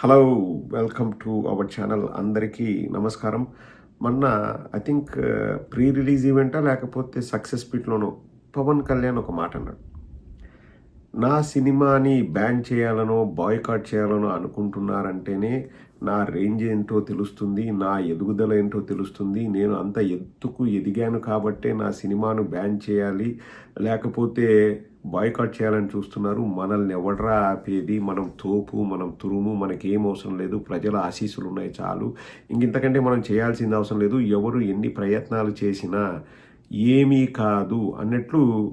Hello welcome to our channel అందరికీ నమస్కారం. మొన్న ఐ థింక్ ప్రీ రిలీజ్ ఈవెంటా లేకపోతే సక్సెస్ పీట్లోనో పవన్ కళ్యాణ్ ఒక మాట అన్నాడు. నా సినిమాని బ్యాన్ చేయాలనో బాయ్కాట్ చేయాలనో అనుకుంటున్నారంటేనే నా రేంజ్ ఏంటో తెలుస్తుంది నా ఎదుగుదల ఏంటో తెలుస్తుంది నేను అంత ఎత్తుకు ఎదిగాను కాబట్టే నా సినిమాను బ్యాన్ చేయాలి లేకపోతే బాయ్కాట్ చేయాలని చూస్తున్నారు. మనల్ని ఎవడరా ఆపేది? మనం తోపు మనం తురుము మనకేం అవసరం లేదు. ప్రజల ఆశీస్సులు ఉన్నాయి చాలు. ఇంకింతకంటే మనం చేయాల్సింది అవసరం లేదు. ఎవరు ఎన్ని ప్రయత్నాలు చేసినా ఏమీ కాదు అన్నట్లు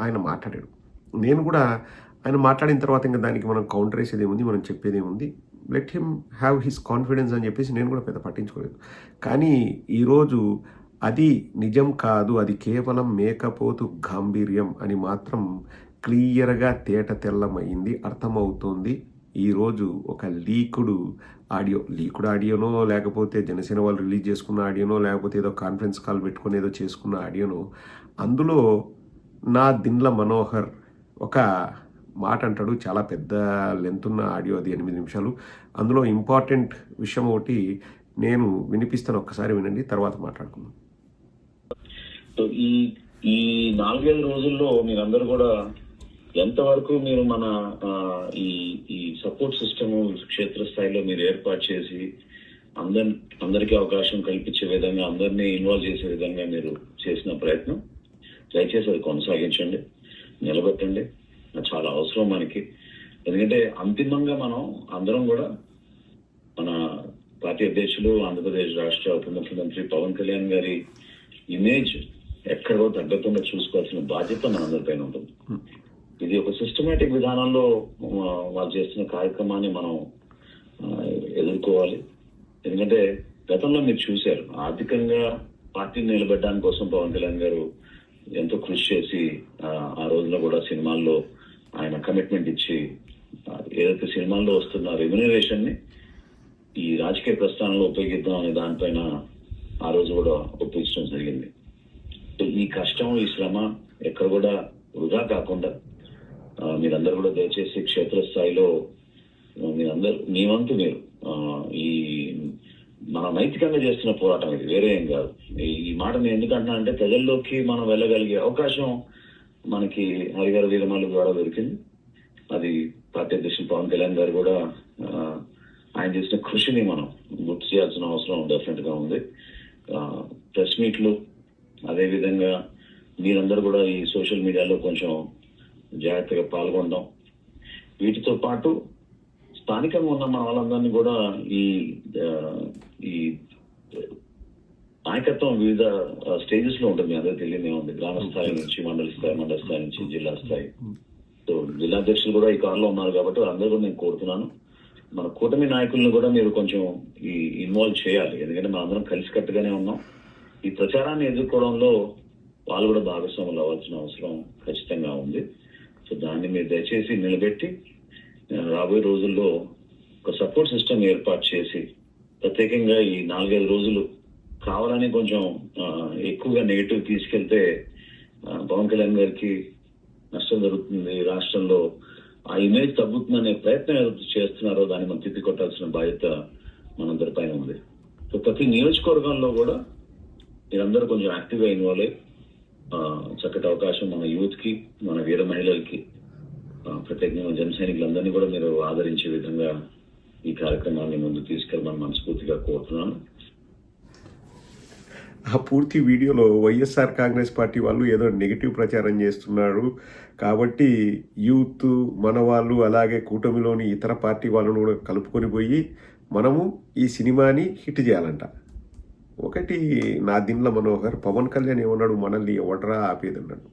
ఆయన మాట్లాడాడు. నేను కూడా ఆయన మాట్లాడిన తర్వాత ఇంకా దానికి మనం కౌంటర్ వేసేది ఏముంది? మనం చెప్పేది ఏముంది? Let him have his confidence అని చెప్పేసి నేను కూడా పెద్ద పట్టించుకోలేదు. కానీ ఈరోజు అది నిజం కాదు అది కేవలం మేకపోతు గాంభీర్యం అని మాత్రం క్లియర్గా తేట తెల్లమైంది అర్థమవుతోంది. ఈరోజు ఒక లీకుడు ఆడియో లీకుడు ఆడియోనో లేకపోతే జనసేన వాళ్ళు రిలీజ్ చేసుకున్న ఆడియోనో లేకపోతే ఏదో కాన్ఫరెన్స్ కాల్ పెట్టుకుని ఏదో చేసుకున్న ఆడియోనో అందులో నా దిన్ల మనోహర్ ఒక మాట అంటాడు చాలా పెద్ద లెంత్ ఉన్న ఆడియో అది ఎనిమిది నిమిషాలు. అందులో ఇంపార్టెంట్ విషయం ఒకటి నేను వినిపిస్తాను ఒక్కసారి వినండి తర్వాత మాట్లాడుకుందాం. సో ఈ ఈ నాలుగైదు రోజుల్లో మీరందరూ కూడా ఎంతవరకు మీరు మన ఈ ఈ సపోర్ట్ సిస్టమ్ క్షేత్రస్థాయిలో మీరు ఏర్పాటు చేసి అందరి అందరికీ అవకాశం కల్పించే విధంగా అందరినీ ఇన్వాల్వ్ చేసే విధంగా మీరు చేసిన ప్రయత్నం దయచేసి అది కొనసాగించండి నిలబెట్టండి. అది చాలా అవసరం మనకి. ఎందుకంటే అంతిమంగా మనం అందరం కూడా మన పార్టీ అధ్యక్షులు ఆంధ్రప్రదేశ్ రాష్ట్ర ఉప ముఖ్యమంత్రి పవన్ కళ్యాణ్ గారి ఇమేజ్ ఎక్కడో తగ్గకుండా చూసుకోవాల్సిన బాధ్యత మనందరిపైన ఉంటుంది. ఇది ఒక సిస్టమేటిక్ విధానంలో వాళ్ళు చేస్తున్న కార్యక్రమాన్ని మనం ఎదుర్కోవాలి. ఎందుకంటే గతంలో మీరు చూశారు ఆర్థికంగా పార్టీని నిలబెట్టడానికి కోసం పవన్ కళ్యాణ్ గారు ఎంతో కృషి చేసి ఆ, ఆ రోజుల్లో కూడా సినిమాల్లో ఆయన కమిట్మెంట్ ఇచ్చి ఏదైతే సినిమాల్లో వస్తున్న రెమ్యునరేషన్ని ఈ రాజకీయ ప్రస్థానంలో ఉపయోగిద్దాం అనే దానిపైన ఆ రోజు కూడా ఒప్పించడం జరిగింది. సో ఈ కష్టం ఈ శ్రమ ఎక్కడ కూడా వృధా కాకుండా మీరందరూ కూడా దయచేసి క్షేత్రస్థాయిలో మీరందరూ మీ వంతు మీరు ఈ మన నైతికంగా చేస్తున్న పోరాటం ఇది వేరే ఏం కాదు. ఈ- మాట నేను ఎందుకంటున్నా అంటే ప్రజల్లోకి మనం వెళ్ళగలిగే అవకాశం మనకి హరిహర వీరమల్లు ద్వారా దొరికింది. అది పార్టీ అధ్యక్షులు పవన్ కళ్యాణ్ గారు కూడా ఆయన చేసిన కృషిని మనం గుర్తు చేయాల్సిన అవసరం డెఫినెట్గా ఉంది ప్రెస్ మీట్లు అదేవిధంగా మీరందరూ కూడా ఈ సోషల్ మీడియాలో కొంచెం జాగ్రత్తగా పాల్గొనడం. వీటితో పాటు స్థానికంగా ఉన్న మన వాళ్ళందరినీ కూడా ఈ ఈ నాయకత్వం వివిధ స్టేజెస్లో ఉంటుంది. అందరూ తెలియనే ఉంది. గ్రామ స్థాయి నుంచి మండల స్థాయి మండల స్థాయి నుంచి జిల్లా స్థాయి. సో జిల్లా అధ్యక్షులు కూడా ఈ కారులో ఉన్నారు కాబట్టి అందరూ నేను కోరుతున్నాను. మన కూటమి నాయకులను కూడా మీరు కొంచెం ఈ ఇన్వాల్వ్ చేయాలి. ఎందుకంటే మనం అందరం కలిసికట్టుగానే ఉన్నాం. ఈ ప్రచారాన్ని ఎదుర్కోవడంలో వాళ్ళు కూడా భాగస్వాములు అవ్వాల్సిన అవసరం ఖచ్చితంగా ఉంది. సో దాన్ని మీరు దయచేసి నిలబెట్టి రాబోయే రోజుల్లో ఒక సపోర్ట్ సిస్టమ్ ఏర్పాటు చేసి ప్రత్యేకంగా ఈ నాలుగైదు రోజులు కావాలని కొంచెం ఎక్కువగా నెగిటివ్ తీసుకెళ్తే పవన్ కళ్యాణ్ గారికి నష్టం జరుగుతుంది రాష్ట్రంలో. ఆ ఇమేజ్ తగ్గుతుందనే ప్రయత్నం ఏదైతే చేస్తున్నారో దాన్ని మనం తిప్పి కొట్టాల్సిన బాధ్యత మనందరిపైన ఉంది. సో ప్రతి నియోజకవర్గంలో కూడా మీరందరూ కొంచెం యాక్టివ్గా ఇన్వాల్వ్ అయ్యి చక్కటి అవకాశం మన యూత్కి మన వీర మహిళలకి ప్రత్యేకంగా జన సైనికులందరినీ కూడా మీరు ఆదరించే విధంగా ఈ కార్యక్రమాన్ని ముందు తీసుకెళ్ళమని మనస్ఫూర్తిగా కోరుతున్నాను. ఆ పూర్తి వీడియోలో వైఎస్ఆర్ కాంగ్రెస్ పార్టీ వాళ్ళు ఏదో నెగిటివ్ ప్రచారం చేస్తున్నారు. కాబట్టి యూత్ మన వాళ్ళు అలాగే కూటమిలోని ఇతర పార్టీ వాళ్ళను కూడా కలుపుకొని పోయి మనము ఈ సినిమాని హిట్ చేయాలంట. ఒకటి నా దిన్ల మనోహర్ పవన్ కళ్యాణ్ ఏమన్నాడు? మనల్ని ఎవడరా ఆపేదన్నాడు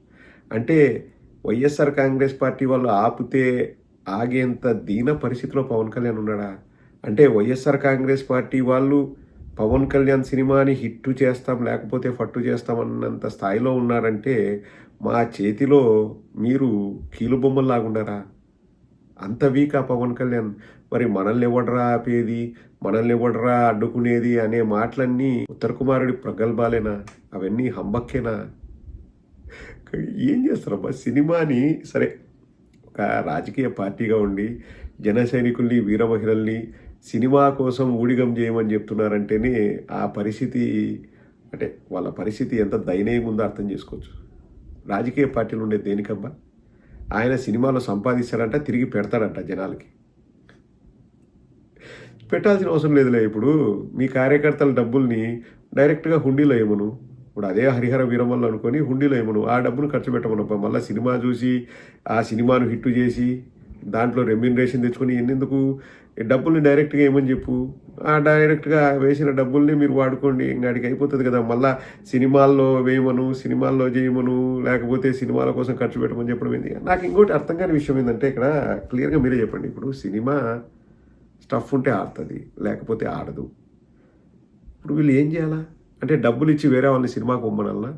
అంటే వైఎస్ఆర్ కాంగ్రెస్ పార్టీ వాళ్ళు ఆపితే ఆగేంత దీన పరిస్థితిలో పవన్ కళ్యాణ్ ఉన్నాడా? అంటే వైఎస్ఆర్ కాంగ్రెస్ పార్టీ వాళ్ళు పవన్ కళ్యాణ్ సినిమాని హిట్టు చేస్తాం లేకపోతే ఫట్టు చేస్తాం అన్నంత స్థాయిలో ఉన్నారంటే మా చేతిలో మీరు కీలుబొమ్మల్లాగున్నారా అంత వీకా పవన్ కళ్యాణ్. మరి మనల్ని ఎవడరా ఆపేది? మనల్ని ఎవడరా అడ్డుకునేది అనే మాటలన్నీ ఉత్తర కుమారుడి ప్రగల్భాలేనా? అవన్నీ హంబక్కేనా? ఏం చేస్తారమ్మా సినిమాని సరే ఒక రాజకీయ పార్టీగా ఉండి జన సైనికుల్ని వీర మహిళల్ని సినిమా కోసం ఊడిగం చేయమని చెప్తున్నారంటేనే ఆ పరిస్థితి అంటే వాళ్ళ పరిస్థితి ఎంత దయనీయంగా ఉందో అర్థం చేసుకోవచ్చు. రాజకీయ పార్టీలు ఉండే దేనికబ్బా? ఆయన సినిమాలో సంపాదిస్తాడంట తిరిగి పెడతాడంట జనాలకి. పెట్టాల్సిన అవసరం లేదులే ఇప్పుడు. మీ కార్యకర్తల డబ్బుల్ని డైరెక్ట్గా హుండీలో వేయమను ఇప్పుడు అదే హరిహర వీరమల్లు అనుకొని హుండీలో వేయమను ఆ డబ్బును ఖర్చు పెట్టమనప్ప మళ్ళీ సినిమా చూసి ఆ సినిమాను హిట్ చేసి దాంట్లో రెమ్యూనరేషన్ తెచ్చుకొని ఎన్నెందుకు? డబ్బుల్ని డైరెక్ట్గా ఏమని చెప్పు? ఆ డైరెక్ట్గా వేసిన డబ్బుల్ని మీరు వాడుకోండి. ఇంకా అడిగి అయిపోతుంది కదా. మళ్ళీ సినిమాల్లో వేయమను సినిమాల్లో చేయమను లేకపోతే సినిమాల కోసం ఖర్చు పెట్టమని చెప్పడం ఏంది? నాకు ఇంకోటి అర్థం కాని విషయం ఏంటంటే ఇక్కడ క్లియర్గా మీరే చెప్పండి. ఇప్పుడు సినిమా స్టఫ్ ఉంటే ఆడుతుంది లేకపోతే ఆడదు. ఇప్పుడు వీళ్ళు ఏం చేయాలా? అంటే డబ్బులు ఇచ్చి వేరే వాళ్ళని సినిమాకు పొమ్మనల్లా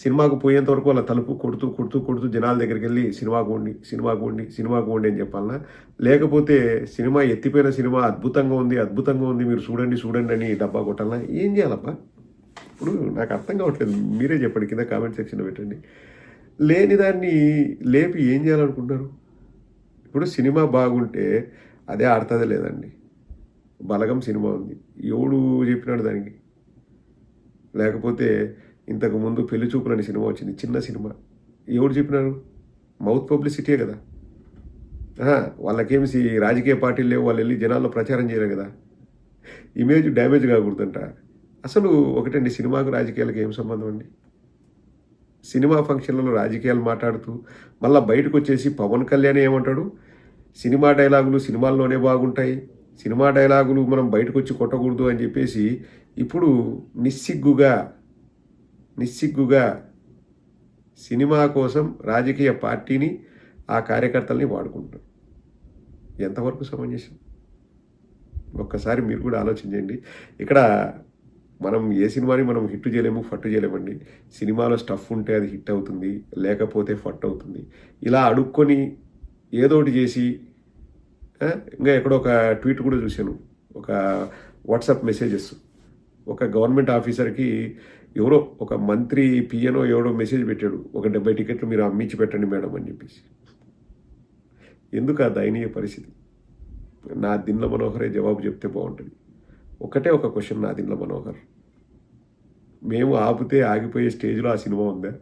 సినిమాకు పోయేంత వరకు వాళ్ళ తలుపు కొడుతూ కొడుతూ కొడుతూ జనాల దగ్గరికి వెళ్ళి సినిమాకు ఉండి సినిమాకు ఉండి సినిమాకు ఉండి అని చెప్పాలన్నా లేకపోతే సినిమా ఎత్తిపోయిన సినిమా అద్భుతంగా ఉంది అద్భుతంగా ఉంది మీరు చూడండి చూడండి అని డబ్బా కొట్టాలన్నా ఏం చేయాలప్పా? ఇప్పుడు నాకు అర్థం కావట్లేదు మీరే చెప్పండి కింద కామెంట్ సెక్షన్లో పెట్టండి. లేని దాన్ని లేపి ఏం చేయాలనుకుంటున్నారు? ఇప్పుడు సినిమా బాగుంటే అదే ఆడుతుందే లేదండి. బలగం సినిమా ఉంది. ఎవడు చెప్పినాడు దానికి? లేకపోతే ఇంతకు ముందు పెళ్ళి చూపులని సినిమా వచ్చింది. చిన్న సినిమా. ఎవడు చెప్పినారు మౌత్ పబ్లిసిటీయే కదా. వాళ్ళకేమి సి- రాజకీయ పార్టీలు లేవు. వాళ్ళు వెళ్ళి జనాల్లో ప్రచారం చేయరు కదా. ఇమేజ్ డ్యామేజ్ కాకూడదంట. అసలు ఒకటండి సినిమాకు రాజకీయాలకు ఏం సంబంధం అండి? సినిమా ఫంక్షన్లలో రాజకీయాలు మాట్లాడుతూ మళ్ళీ బయటకు వచ్చేసి పవన్ కళ్యాణ్ ఏమంటాడు? సినిమా డైలాగులు సినిమాల్లోనే బాగుంటాయి. సినిమా డైలాగులు మనం బయటకు వచ్చి కొట్టకూడదు అని చెప్పేసి ఇప్పుడు నిస్సిగ్గుగా నిస్సిగ్గుగా సినిమా కోసం రాజకీయ పార్టీని ఆ కార్యకర్తల్ని వాడుకుంటారు ఎంతవరకు సమంజసం? ఒక్కసారి మీరు కూడా ఆలోచించండి. ఇక్కడ మనం ఏ సినిమాని మనం హిట్ చేయలేము ఫట్టు చేయలేమండి. సినిమాలో స్టఫ్ ఉంటే అది హిట్ అవుతుంది లేకపోతే ఫట్ అవుతుంది. ఇలా అడుక్కొని ఏదోటి చేసి ఇంకా ఎక్కడో ఒక ట్వీట్ కూడా చూశాను. ఒక వాట్సాప్ మెసేజెస్. ఒక గవర్నమెంట్ ఆఫీసర్కి ఎవరో ఒక మంత్రి పిఎనో ఎవడో మెసేజ్ పెట్టాడు. ఒక డెబ్బై టికెట్లు మీరు అమ్మించి పెట్టండి మేడం అని చెప్పేసి. ఎందుకు ఆ దయనీయ పరిస్థితి? నా దిన్న మనోహరే జవాబు చెప్తే బాగుంటుంది. ఒకటే ఒక క్వశ్చన్ నా దిన్న మనోహర్. మేము ఆపితే ఆగిపోయే స్టేజ్లో ఆ సినిమా ఉందా?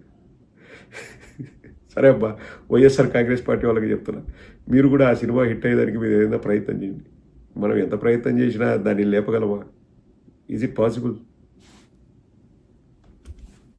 సరే అబ్బా వైఎస్ఆర్ కాంగ్రెస్ పార్టీ వాళ్ళకి చెప్తున్నా. మీరు కూడా ఆ సినిమా హిట్ అయ్యేదానికి మీరు ఏదైనా ప్రయత్నం చేయండి. మనం ఎంత ప్రయత్నం చేసినా దాన్ని లేపగలమా? Is it possible